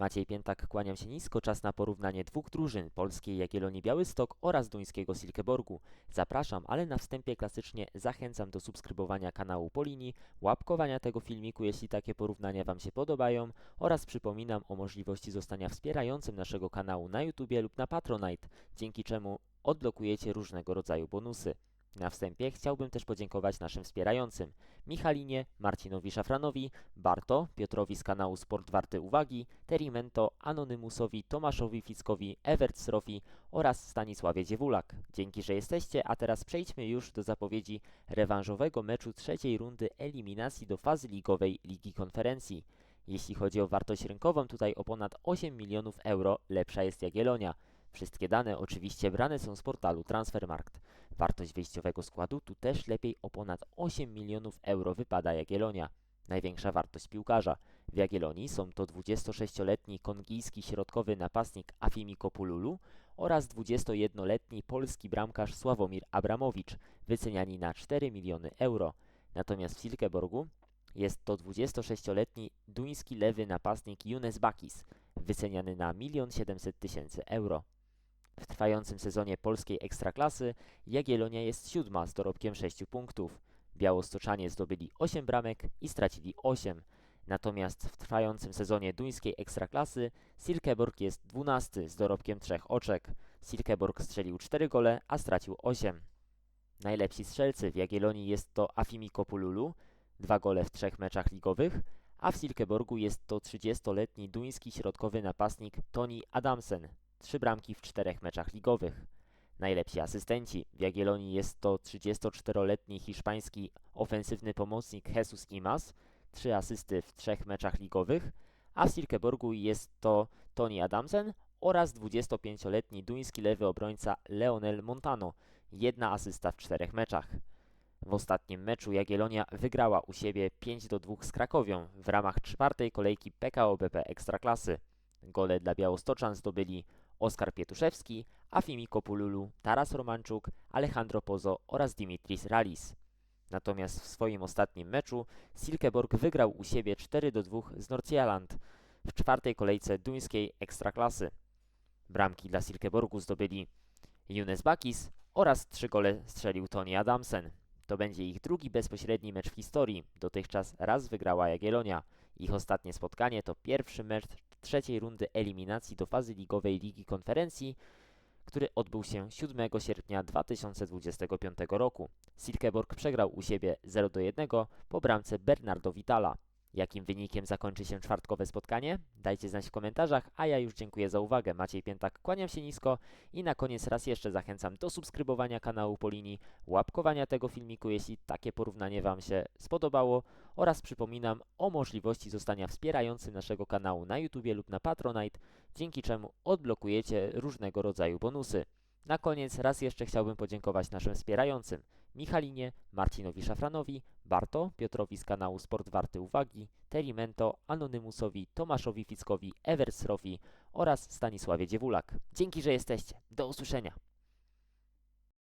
Maciej Piętak, kłaniam się nisko. Czas na porównanie dwóch drużyn, polskiej Jagiellonii Białystok oraz duńskiego Silkeborgu. Zapraszam, ale na wstępie klasycznie zachęcam do subskrybowania kanału Polini, łapkowania tego filmiku, jeśli takie porównania Wam się podobają oraz przypominam o możliwości zostania wspierającym naszego kanału na YouTube lub na Patronite, dzięki czemu odblokujecie różnego rodzaju bonusy. Na wstępie chciałbym też podziękować naszym wspierającym Michalinie, Marcinowi Szafranowi, Barto, Piotrowi z kanału Sport Warty Uwagi, Terimento, Anonymusowi, Tomaszowi Fickowi, Evertsrofi oraz Stanisławie Dziewulak. Dzięki, że jesteście, a teraz przejdźmy już do zapowiedzi rewanżowego meczu trzeciej rundy eliminacji do fazy ligowej Ligi Konferencji. Jeśli chodzi o wartość rynkową, tutaj o ponad 8 milionów euro lepsza jest Jagiellonia. Wszystkie dane oczywiście brane są z portalu Transfermarkt. Wartość wyjściowego składu tu też lepiej o ponad 8 milionów euro wypada Jagiellonia. Największa wartość piłkarza. W Jagiellonii są to 26-letni kongijski środkowy napastnik Afimi Kopululu oraz 21-letni polski bramkarz Sławomir Abramowicz, wyceniani na 4 miliony euro. Natomiast w Silkeborgu jest to 26-letni duński lewy napastnik Younes Bakis, wyceniany na 1 700 tysięcy euro. W trwającym sezonie polskiej ekstraklasy Jagiellonia jest siódma z dorobkiem 6 punktów. Białostoczanie zdobyli 8 bramek i stracili 8. Natomiast w trwającym sezonie duńskiej ekstraklasy Silkeborg jest 12 z dorobkiem 3 oczek. Silkeborg strzelił 4 gole, a stracił 8. Najlepsi strzelcy w Jagiellonii jest to Afimi Kopululu, 2 gole w 3 meczach ligowych, a w Silkeborgu jest to 30-letni duński środkowy napastnik Tony Adamsen, 3 bramki w 4 meczach ligowych. Najlepsi asystenci w Jagiellonii jest to 34-letni hiszpański ofensywny pomocnik Jesus Imas, 3 asysty w 3 meczach ligowych, a w Silkeborgu jest to Tony Adamsen oraz 25-letni duński lewy obrońca Leonel Montano, jedna asysta w 4 meczach. W ostatnim meczu Jagiellonia wygrała u siebie 5 do 2 z Krakowią w ramach czwartej kolejki PKO BP Ekstraklasy. Gole dla Białostoczan zdobyli Oskar Pietuszewski, Afimi Kopululu, Taras Romanczuk, Alejandro Pozo oraz Dimitris Ralis. Natomiast w swoim ostatnim meczu Silkeborg wygrał u siebie 4 do 2 z Nordsjælland w czwartej kolejce duńskiej ekstraklasy. Bramki dla Silkeborgu zdobyli Younes Bakis oraz trzy gole strzelił Tony Adamsen. To będzie ich drugi bezpośredni mecz w historii. Dotychczas raz wygrała Jagiellonia. Ich ostatnie spotkanie to pierwszy mecz trzeciej rundy eliminacji do fazy ligowej Ligi Konferencji, który odbył się 7 sierpnia 2025 roku. Silkeborg przegrał u siebie 0 do 1 po bramce Bernardo Vitala. Jakim wynikiem zakończy się czwartkowe spotkanie? Dajcie znać w komentarzach, a ja już dziękuję za uwagę. Maciej Piętak, kłaniam się nisko i na koniec raz jeszcze zachęcam do subskrybowania kanału Polini, łapkowania tego filmiku, jeśli takie porównanie Wam się spodobało oraz przypominam o możliwości zostania wspierającym naszego kanału na YouTube lub na Patronite, dzięki czemu odblokujecie różnego rodzaju bonusy. Na koniec raz jeszcze chciałbym podziękować naszym wspierającym Michalinie, Marcinowi Szafranowi, Barto, Piotrowi z kanału Sport Warty Uwagi, Terimento, Anonymusowi, Tomaszowi Fickowi, Eversrofi oraz Stanisławie Dziewulak. Dzięki, że jesteście. Do usłyszenia.